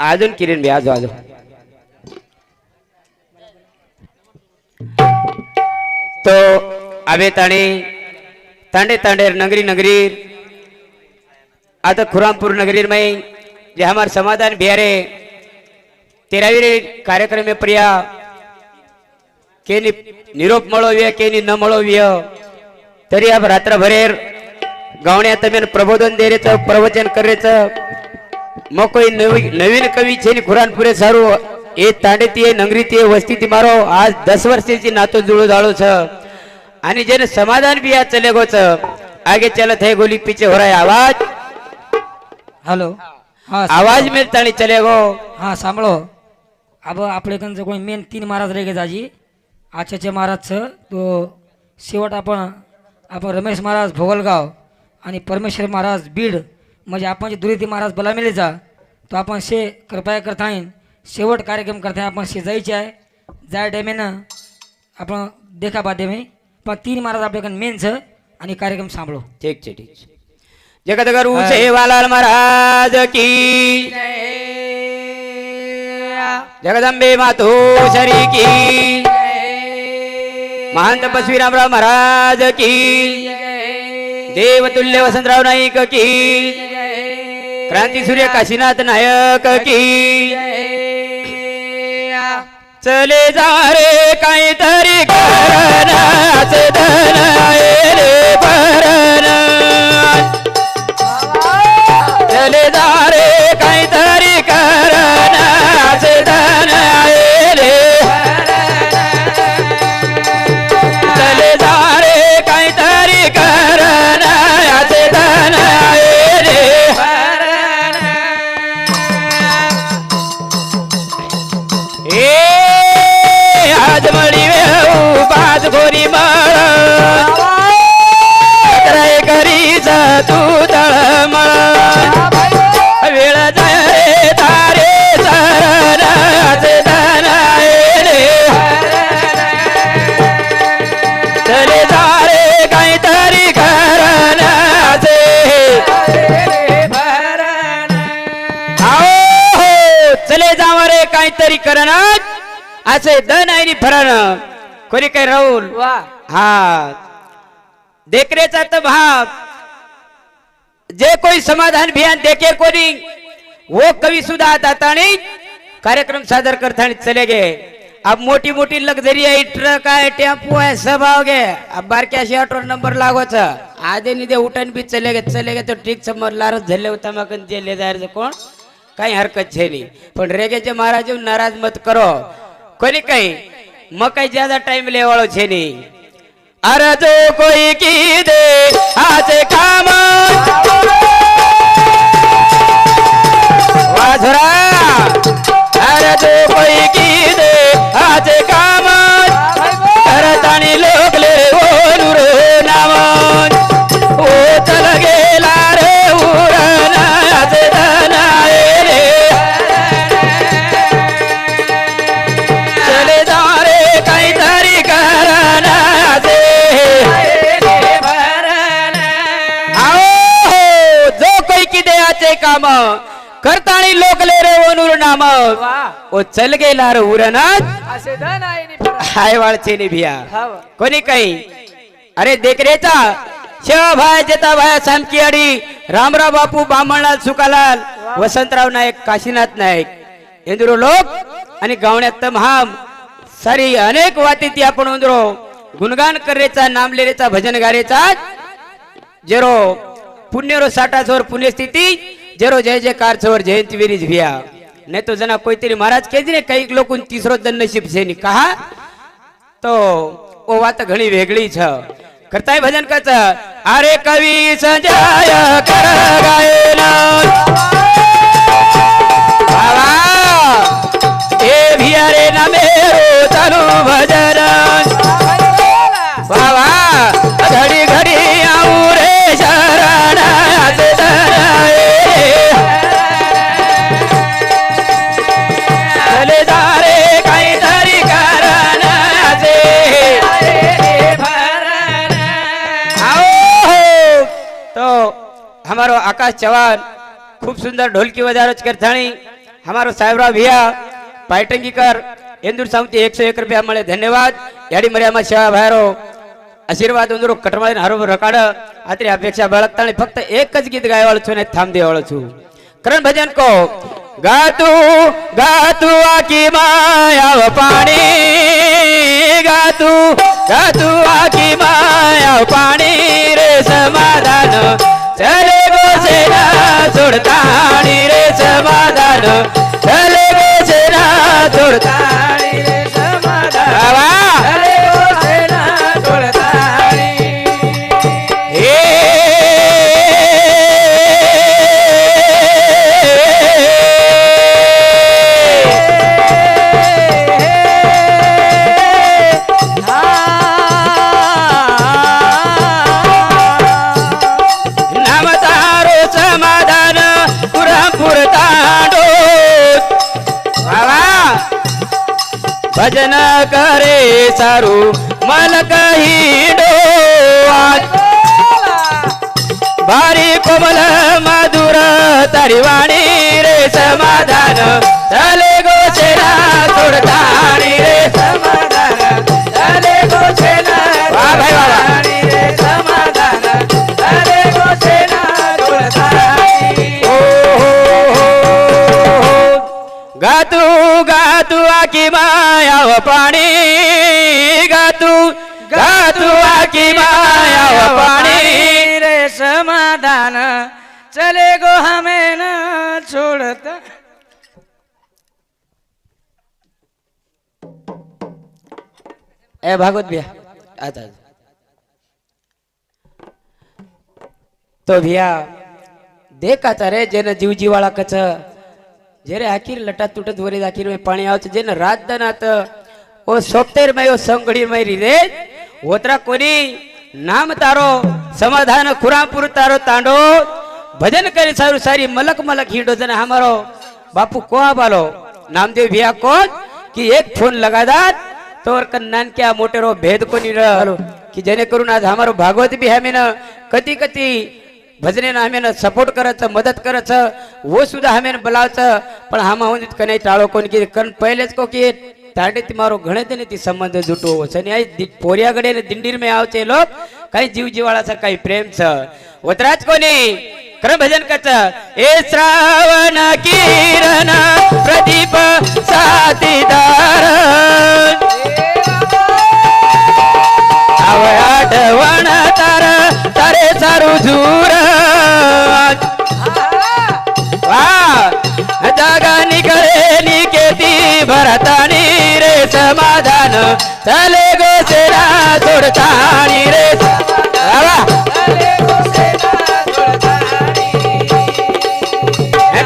अजून किरण बी आजो आजो तो अबे ताणे तांडे तांडे नगरी नगरीर आता खुरामपूर नगरी में जे हमार समाधान बिहारे तेरावी कार्यक्रम में प्रिया केनी निरोप मळवी केनी न मळवी तरी आप रात्रभरेर गावण्या तमेन प्रबोधन देरेचं प्रवचन करेचं मग કોઈ નવી નવીન કવિ છે ની ખુરાનપુરે સારું એ તાંડેતી નંગરીતી વસ્તીથી મારો આજ દસ વર્ષથી નાતો जुळो जाळो छ आणि જેને સમાધાન બી આ ચલે ગો छ आगे चलत है गोली पीछे हो रहा है आवाज હલો હા आवाज में ताणी चले गो હા સાંભળો अब आपले कंच कोणी मेन तीन महाराज रे जाजी आचाचे महाराज छ तो शेवट आपण आपण रमेश महाराज भोगलगाव आणि परमेश्वर महाराज बीड म्हणजे आपण जे दुरीती महाराज बलामेले जा। तो आपण शे कृपया करताय शेवट कार्यक्रम करताय आपण शे जायचे आहे जाय टायमेनं आपण देखा बादे में। पण तीन महाराज आपल्याकडे मेन छ आणि कार्यक्रम सांभाळो ठीक છે ठीक जगत गुरु सेवालाल महाराज की जगदंबे मातोश्वरी की। महंत बसवीरामराव महाराज की। देवतुल्य वसंतराव नाईक की. क्रांती सूर्य काशीनाथ नायक की. चले जा रे काहीतरी करणाचे धन काहीतरी करणार असे दन आहे फरण कोणी काय राहुल? हा. देखरेचा तर भाव जे कोई समाधान भियान देखे कोणी वो कवी सुद्धा दाताणी कार्यक्रम सादर करताना चले गे. अब मोठी मोठी लक्झरी आहे ट्रक आहे टेम्पो आहे सब आओगे अब बारक्या अशी ऑटो नंबर लागोच. आधे निधे उठन भी चले गे चले गे तो ठीक समोर लारच झाले होता मग दिले जायचं कोण? કઈ હરકત છે નહીં. પણ રેગે છે મહારાજ નારાજ મત કરો. કોને કઈ મકાઈ જ્યાદા ટાઈમ લેવાળો છે નહીં. અરે જો કોઈ કી દે આજે કામ અરે જો करताणी लोकले रे ओनूर नाम. ओ चल गेला रे उरणात हाय वाळचे निभिया कोणी काही? अरे देखरेचा. शिवभाय जेताभाय सामकीआडी रामराव बापू बामणलाल सुकालाल वसंतराव नाईक काशीनाथ नाईक. इंद्रो लोक आणि गावण्यात तमाम सारी अनेक वाती ती आपण उंदरो. गुणगान करेचा नामलेरेचा भजन गारेचा. जेरो. पुण्यरो साठा चोर જેરો જય જય કાર છોર જયંતવીર જ વ્યા નહીં તો જના કોઈતરી મહારાજ કે ને કઈક લોકો તીસરો જ નસીબ છે ની કહા તો ઓ વાત ઘણી વેગળી છે કરતા ભજન કરતા અરે કવિ સજાય કર ગાયના हमारो आकाश चव्हाण खूप सुंदर ढोलकी वजारच करताणी हमारो साहेबराव भैया पायटंगीकर इंदूर सावंती एकशे एक रुपया મળે ધન્યવાદ યાડી મર્યામાં સેવા ભાયરો આશીર્વાદ ઉંદરો કટમાળીને હારો રકાડ આતરી અપેક્ષા બળકતાણી ફક્ત એક જ ગીત ગાયવાળો છું ને થામ દેવાળો છું કરણ ભજન કો ગાતું ગાતું આકી માયા પાણી ગાતું ગાતું આકી માયા પાણી રે સમાધાન चले गो सेना सोडताणी रे समाधान चले गो सेना सोडताणी रे भजन करे सारू मला काही डो भारी कोमल माधुर तरीवाणी रे समाधान। झाले गोसेरा सोडताणी रे समाधान। की माया पाणी गातू गातू आकी माया पाणी. रे समाधान चले गो हमे न छोड़ता ए भागवत भैया. आता तो भैया देखा रे जेन जीव जीवाळा कच. જ્યારે આખીર લટા તૂટત વરી આખીર માં પાણી આવે છે જેને રાત દનાત ઓ સોપ્તેર માં સંગડી મારી રે હોતરા કોની નામ તારો સમાધાન ખુરાપુર તારો તાંડો ભજન કરી સારું સારી મલક મલક હીડો જને હમારો બાપુ को बालो नामदेव भैया को कि एक फोन लगा दात तो और कन्नान क्या मोटेरो भेद को नहीं रहलो की जेणेकरून आज हमारो भागवत बी हमें न कती कती भजने हमें सपोर्ट करत मदत करत वो सुद्धा हमें बोलावच. पण हम होऊन कने टाळो कोण की कारण पहिलेच को की ताडे ती मारो घणे ते ती संबंध जुटो सनी आई पोरियाकडे ने दिंडीर में आवचे लोक काही जीव जीवाळाचा काही प्रेम छ वतराज कोणी? कर भजन कच ए श्रावण किरण प्रदीप साथीदार. आवय तरे तार झूर. जागा निकळे निकेती भरतानी रे समाधान चले गो सेरा रे.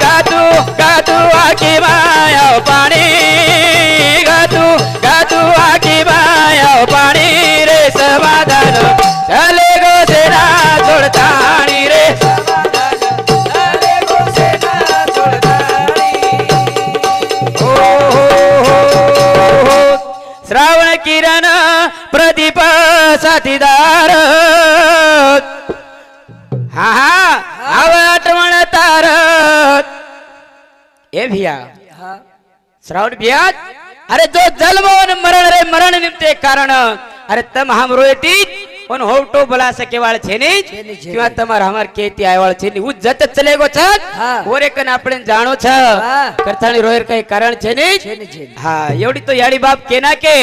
गातू गातू आकी माया पाणी गातू किरण प्रदीप साथीदार. हा हा आठवण तार. ए भिया. श्रावण भिया? अरे जो जन्म मरण रे मरण निमते कारण. अरे तम हम रोयती પણ હોવટો ભલાસ કેવાળ છે ને કેવા તમારા અમાર કેતી આયવાળ છે ને હું જત ચલે ગો છે? ઓરે કન આપણે જાણો છે? કરથાણી રોયર કઈ કારણ છે ને હા એવડી તો યાડી બાપ કેના કે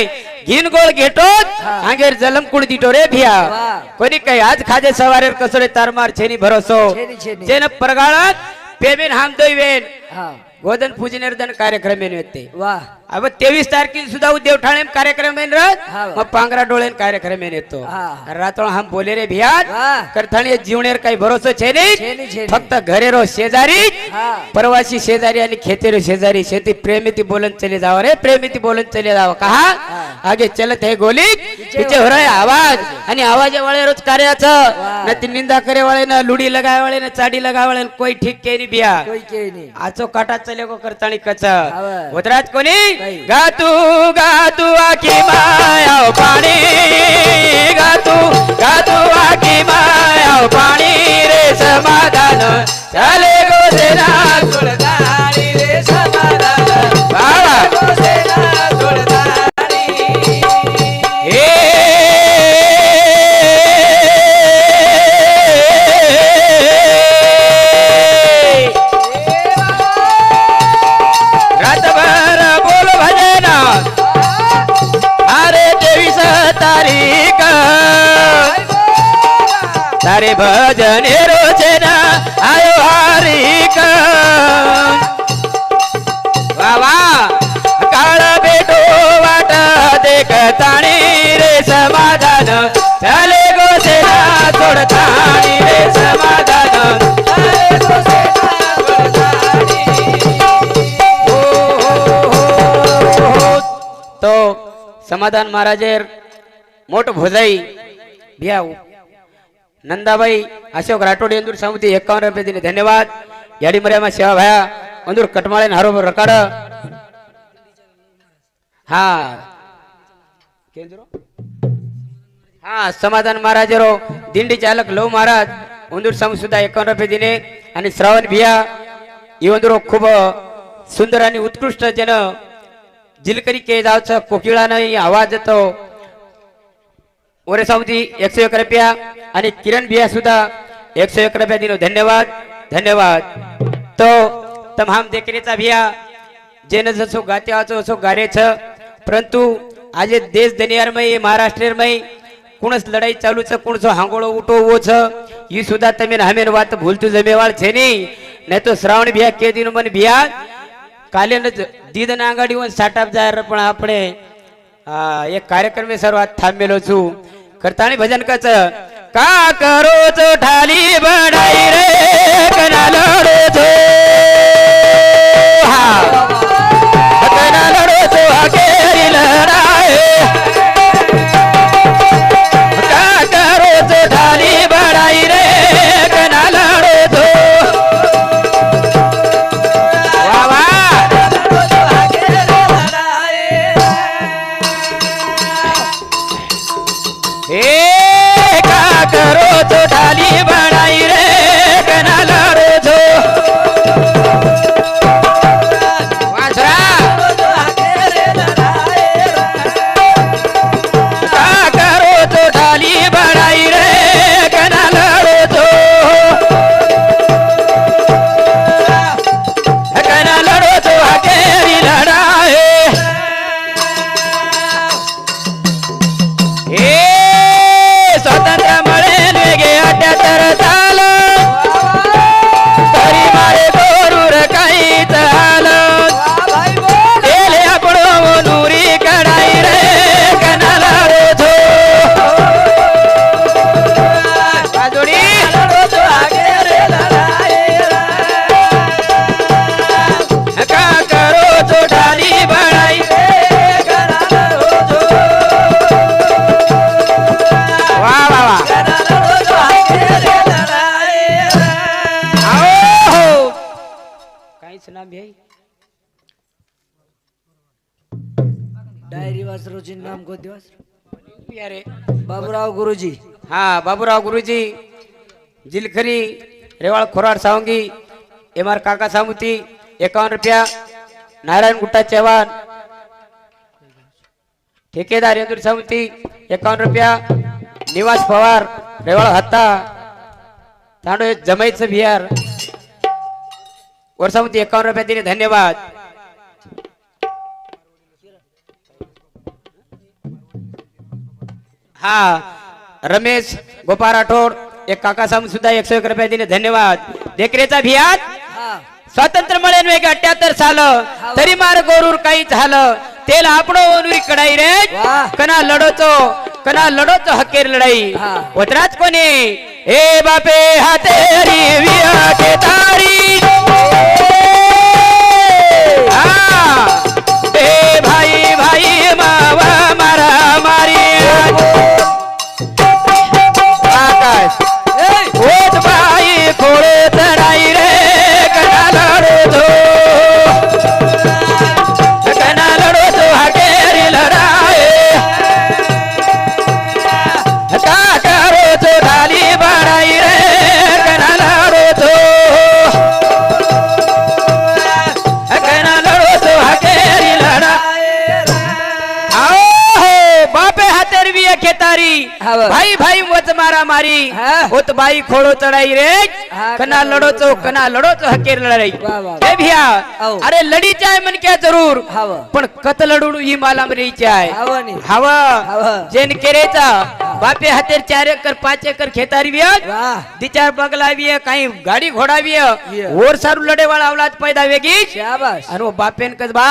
ઘીન ગોળ ઘેટો આંગેર જલમ કુળ દીટો રે ભિયા. કોની કઈ આજ ખાજે સવારે કસોડે તારમાર છે ની ભરોસો. જેને પરગાળા પેમેન હામ દોઈ વેન હા. गोधन पूजन निर्धन कार्यक्रम येते. वा. अब तेवीस तारखे सुद्धा उद्धव ठाणे कार्यक्रम पांगरा डोळे कार्यक्रम येतो. रातोळ हा बोले रे भिया करथाणी जीवनेर काही भरोसा छे नाही फक्त घरेरो शेजारी परवाशी शेजारी आणि खेतेरो शेजारी शेती प्रेमिती बोलन चले जाव रे प्रेमिती बोलन चले जाव. का हा. आगे चलत हे गोली तिचे हो आवाज आणि आवाज वाळे रोज कार्याचं. ना ती निंदा करे वाळे ना लुडी लगावळे ना चाडी लगावळे कोई ठीक केली बिया. आचो काटाच असले को करताळी कच उतरात कोणी? गातू गातू आखी माया पाणी. गातू गातू आखी माया पाणी रे समाधान. चाले गोसेला कुळदारी रे समाधान. बाळा. ના આયો હારીક વાહ વાહ કાળ બેટો વાટ દેખતાણી રે સમાધાન ચાલે ગોસેના તોડતાણી રે સમાધાન ચાલે ગોસેના તોડતાણી. ઓ, હો, હો, હો. તો સમાધાન મહારાજે મોટો ભોજાઈ ભ્યા नंदाबाई अशोक राठोड इंदूर समिती एकावन्न रुपये धन्यवाद याडी मर्यामा सेवा भाया अंदूर कटमाळे नारो रकाड हा हा समाधान महाराज रो दिंडी चालक लव महाराज उंदूर सम सुद्धा एकावन्न रुपये दिले आणि श्रावण भिया इंदूर खूप सुंदर आणि उत्कृष्ट जन जिलकरी केळी कोकिळा नाही आवाज येतो ઓરે સાઉથી એકસો એક રૂપિયા અને કિરણ બિયા સુધા એકસો એક રૂપિયા દીનો ધન્યવાદ ધન્યવાદ તો તમામ દેખરેતા ભિયા જેને જશો ગાત્યા છો છો ગારે છે પરંતુ આજે દેશ દુનિયામાં એ મહારાષ્ટ્રમાં કુણસ લડાઈ ચાલુ છે કુણસો હાંગોળો ઉઠોવો છે એ સુધા તમે હમે વાત ભૂલતું જમેવાળ છે નહીં નહીં તો શ્રાવણ બિયા કે દીનું મને બિયા કાલે ન જ દીદના આંગળી હોય સાટાપ જાય પણ આપણે एक कार्यक्रम सर्वात थांबेलो छू. करता आणि भजन कच. का करो चो ठाली बनाई रे कना लडो जो हा. कना लडो हा केरी लढाई. गुरुजी नाम को दिवस बाबूराव गुरुजी. हा बाबूराव गुरुजी जिलखरी रेवाळ खोराड सावंगी एम आर काका सामुती एकावन्न रुपया नारायण गुट्टा चव्हाण ठेकेदार इंदूर सामुती एकावन्न रुपया निवास पवार रेवाळ हत्ता तांडू जमैतचं बिहार. वर्षामध्ये एकावन्न रुपया दिले धन्यवाद. हा रमेश गोपाळ राठोड एक काका साहेब सुद्धा एकशे एक रुपये दिले धन्यवाद. देखरेचा भियात स्वातंत्र्य मिळेल वेग अठ्याहत्तर साल. तरी मार गोरूर काही झालं. तेल आपण कडाई रे. कना लढोचो कना लढोचो हकेर लढाई. वतराज कोणी? ए बापे हाते हरी विया के तारी. होत बाई खोडो चढाई रे कना लढोचो कना लढोचो हकेर लढाई हे भिया अरे लढीची आहे म्हणक्या जरूर पण कत लढून ही माला मरी आहे हवं हवा जेन केरेचा बापे हातेर चार एकर पाच एकर खेतारी वियत वाह. तिच्यावर बगलावी काही गाडी घोडावी ओर सारू लढेवाळा आवलात पैदा वेगी अरे बापेन कस बा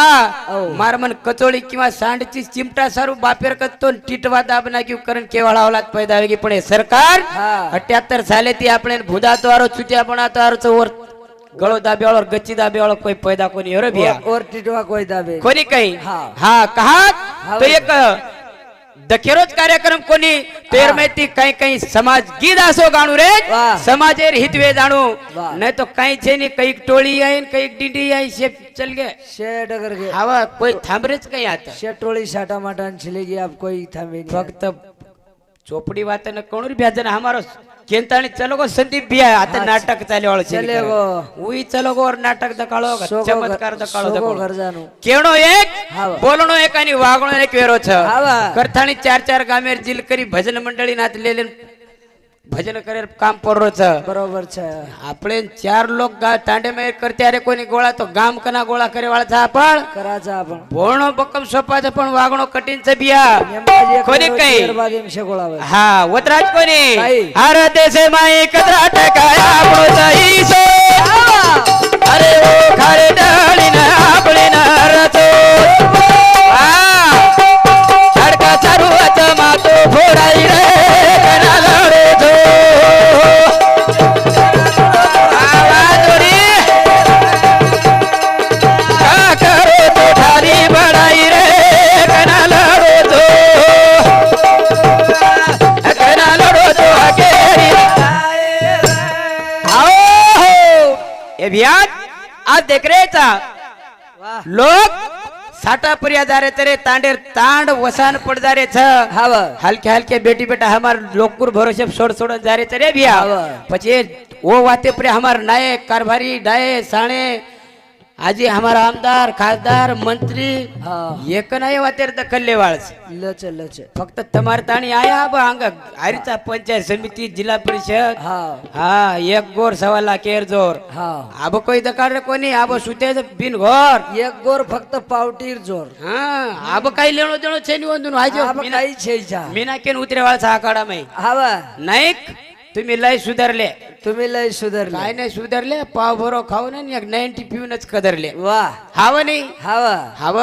मार मन कचोळी किंवा सांडची चिमटा सारू बापेर कस तो टिटवा दाबना किंवा करण केवळ आवलात पैदा वेगी पण हे सरकार हट्ट्या ખાતર સાલેથી આપણે ભૂંડા તો આરો છૂટ્યા પણ તો આરો ઓર ગળો દાબે વાળો ગચ્ચી દાબે વાળો કોઈ પેદા કોની હરે ભિયા ઓર ટીટવા કોઈ દાબે કોની કઈ હા કહા તો એક દખેરો જ કાર્યક્રમ કોની તેર મે થી કઈ કઈ સમાજ ગીત આસો ગાણું રે સમાજે હિતવે જાણું નહીં તો કઈ છે ની કઈક ટોળી આઈ ને કઈક ડીડી આઈ છે ચલ ગે છે ડગર ગે આવા કોઈ થાંભરે જ કઈ આતા છે ટોળી સાટા માટા ને છલી ગયા કોઈ થાંભી ફક્ત ચોપડી વાત ને કોણ રૂપિયા જને અમારો केंताणी चलो गो संदीप भी आहे आता नाटक चाले वाळो चले गो. उई चलो गो और नाटक दकाळो चमत्कार दकाळो केवणो एक. बोलणो एक आणि वागणो एक वेरो छ. करथाणी चार चार गामेर जिल करी भजन मंडळी नात भजन करेल काम परोच. बरोबर छ आपले चार लोक तांडे मेर करते अरे कोणी गोळा तो गाम कना गोळा करे वाळा आपण. करायचा आपण. पूर्ण बक्कम सोपाच पण वागणं कठीण छ बिया कोणी काही? हा वतराज कोणी? अरे देशे माई कदरा टेकाया आपण अरे खरे डाळी ना आपली लोक साटापुरिया जारे तरे तांडेर तांड वसान पड़ जारे छ हव. हलके हलके बेटी बेटा हमार लोकपुर भरोसे सोड सोड जा जारे तरे भी हव. पछे ओ वाते पर हमार नायक कारभारी डाये साणे आजी हमारा आमदार खासदार मंत्री હા एक नाही वातेर दखल लेवाळच લચે લચે फक्त તમારે ताणी आया बा अंग आरीचा पंचायत समिती जिल्हा परिषद હા हा एक गोर सव्वा लाख एर जोर હા आब कोई दकाळ रे कोणी आब सुते बिन घोर એક ગોર ફક્ત પાવટીર જોર हा आब काही लेणो देणो छे नि वंदून हाजो આપ કઈ છે ઈચ્છા मीना केन उतरे वाळा आखाडा मै હાવ नाईक तुम्ही लय सुधारले. तुम्ही लय काय नाही सुधारले पाव भरो खाऊन आणि एक नाईन्टी पिऊनच कदरले. वा. हाव नाही? हाव. हाव?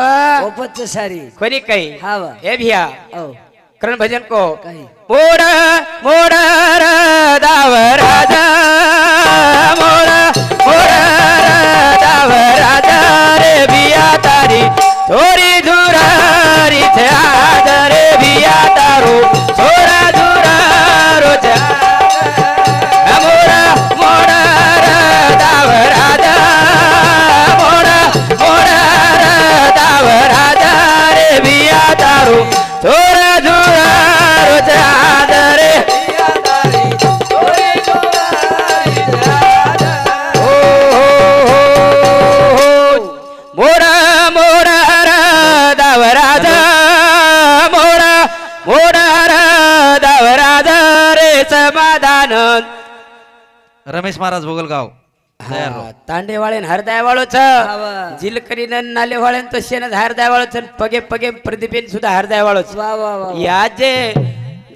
ओपच सारी. कोणी काही? हाव. हे भिया. औ. करण भजन को. काही. मोड मोड राजा समाधान रमेश महाराज भोगलगाव. तांडेवाळे हरदायवाळोच. जिलकरीन नालेवाळे तो हरदाय हरदायवाळोच पगे पगे प्रदीपेन सुद्धा हरदायवाळोच. या जे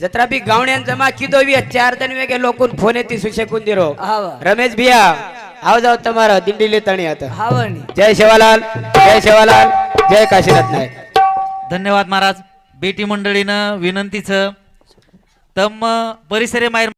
जत्रा बी गावण्यान जमा किदो बी चार दिन वेगे लोकून फोन येते सुशेकून दिरो. रमेश भिया आव जाओ तुम्हाला दिंडी तणी आता. जय शेवालाल जय शेवालाल जय काशीनाथ नायक धन्यवाद महाराज. बेटी मंडळीनं विनंतीचं तम परिसरे मायर